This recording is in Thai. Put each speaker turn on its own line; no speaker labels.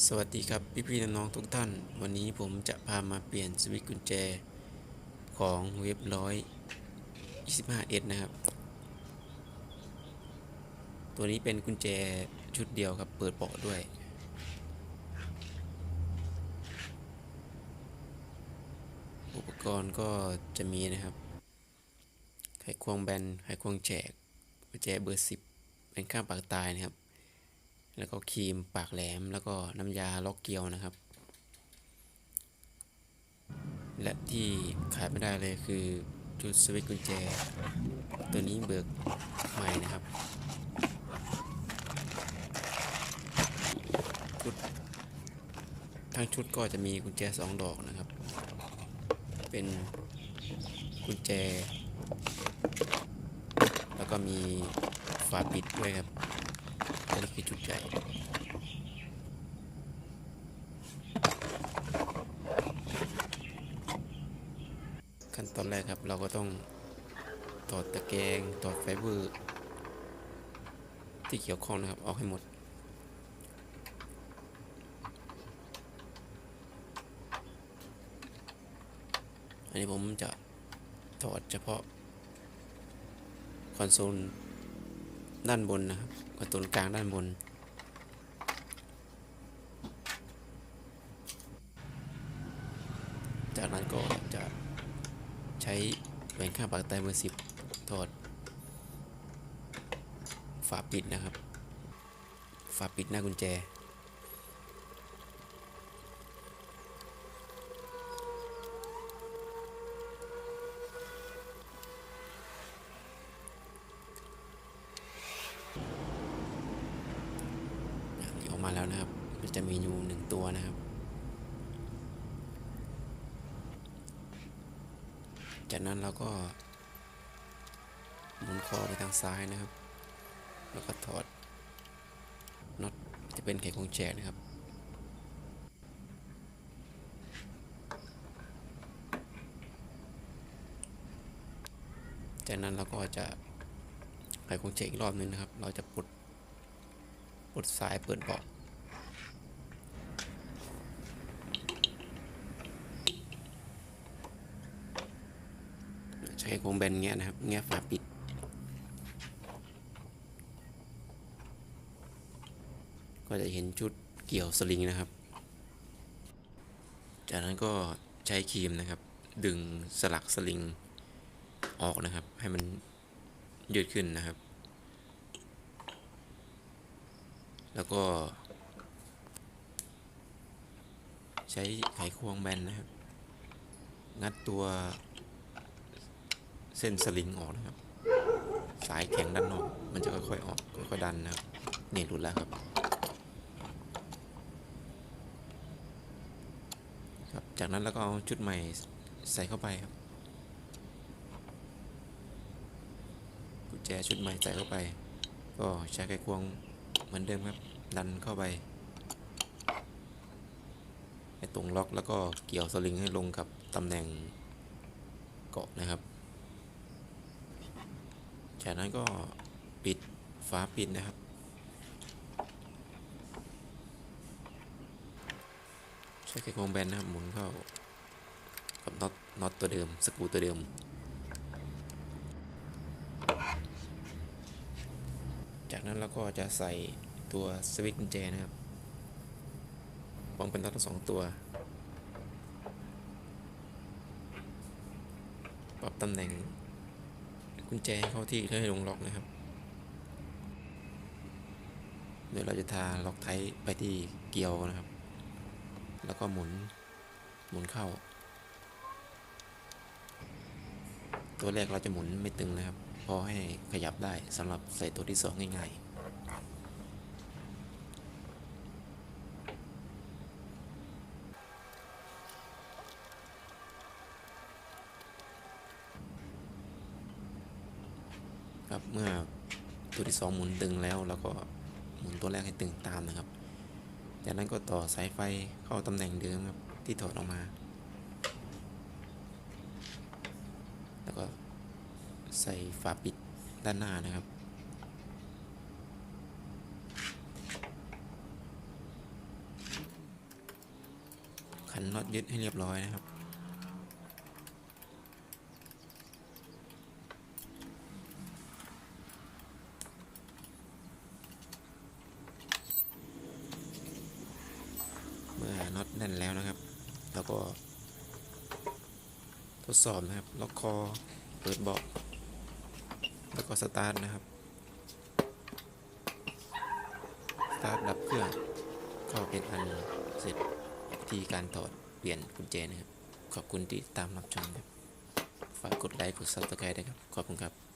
สวัสดีครับพี่ๆน้องๆทุกท่าน วันนี้ผมจะพามาเปลี่ยนสวิตช์กุญแจของเว็บร้อย25 s นะครับ ตัวนี้เป็นกุญแจชุดเดียวครับ เปิดเบาะด้วย อุปกรณ์ก็จะมีนะครับ ไขควงแบน ไขควงแจกกุญแจเบอร์ 10 เป็นข้างปากตายนะครับ แล้วก็ครีมปากแหลม แล้วก็น้ำยาล็อกเกลียวนะครับ และที่ขาดไม่ได้เลยคือชุดสวิตช์กุญแจ ตัวนี้เบิกใหม่นะครับชุดทั้งชุดก็จะมีกุญแจสองดอกนะครับ เป็นกุญแจ แล้วก็มีฝาปิดด้วยครับ นนี้คือจุดใหญ่ขั้นตอนแรกครับเราก็ต้องถอดตะแกรงถอดไฟเบอร์ที่เกี่ยวข้องนะครับ ออกให้หมด อันนี้ผมจะถอดเฉพาะคอนโซล ด้านบนนะครับกระตุนกลางด้านบน จากนั้นก็จะใช้แหวนข้างปากไตเบอร์สิบถอด ฝาปิดนะครับ ฝาปิดหน้ากุญแจ อย่างนี้ออก มาแล้วนะครับมันจะมีอยู่หนึ่งตัวนะครับ จากนั้นเราก็ หมุนคอไปทางซ้ายนะครับ แล้วก็ถอดน็อตจะเป็นไขควงแจกนะครับจากนั้นเราก็จะไขควงแจกอีกรอบหนึงนะครับ เราจะปลดปลดสายเปิดเบาะ ใช้โครงแบนเงี้ยนะครับเงี้ยฝาปิด ก็จะเห็นชุดเกี่ยวสลิงนะครับ จากนั้นก็ใช้ครีมนะครับ ดึงสลักสลิงออกนะครับ ให้มันยืดขึ้นนะครับ แล้วก็ ใช้ไขควงแบนนะครับ งัดตัว ส้นสลิงออกนะครับ สายแข็งด้านนอก มันจะค่อยๆออกค่อยๆดันนะครับนี่หลุดแล้วครับครับจากนั้นแล้วก็เอาชุดใหม่ใส่เข้าไปครับกุญแจชุดใหม่ใส่เข้าไป ก็ใช้ไขควงเหมือนเดิมครับ ดันเข้าไปให้ตรงล็อกแล้วก็เกี่ยวสลิงให้ลงกับตำแหน่งเกาะนะครับ จากนั้นก็ปิดฝาปิดนะครับ ใช้ไขควงแบนนะครับหมุนเข้ากับน็อตน็อตตัวเดิมสกรูตัวเดิม จากนั้นเราก็จะใส่ตัวสวิตช์กุญแจนะครับพร้อมเป็นน็อตทั้งสองตัว ปรับตำแหน่ง กุญแจให้เข้าที่เพื่อให้ลงล็อกนะครับ เดี๋ยวเราจะทาล็อกไทป์ไปที่เกียวนะครับ แล้วก็หมุนหมุนเข้า ตัวแรกเราจะหมุนไม่ตึงนะครับ พอให้ขยับได้สำหรับใส่ตัวที่สองง่ายๆ ครับ เมื่อตัวที่สองหมุนตึงแล้วเราก็หมุนตัวแรกให้ตึงตามนะครับ จากนั้นก็ต่อสายไฟเข้าตำแหน่งเดิมครับที่ถอดออกมา แล้วก็ใส่ฝาปิดด้านหน้านะครับขันน็อตยึดให้เรียบร้อยนะครับ เมื่อ น็อตแน่นแล้วนะครับ แล้วก็ ทดสอบนะครับ ล็อกคอ เปิดเบาะแล้วก็สตาร์ทนะครับ สตาร์ทดับเครื่องก็เป็นอันเสร็จวิธีการถอดเปลี่ยนกุญแจนะครับ ขอบคุณที่ตามรับชมครับ ฝากกดไลค์ กด subscribe ด้วยครับ ขอบคุณครับ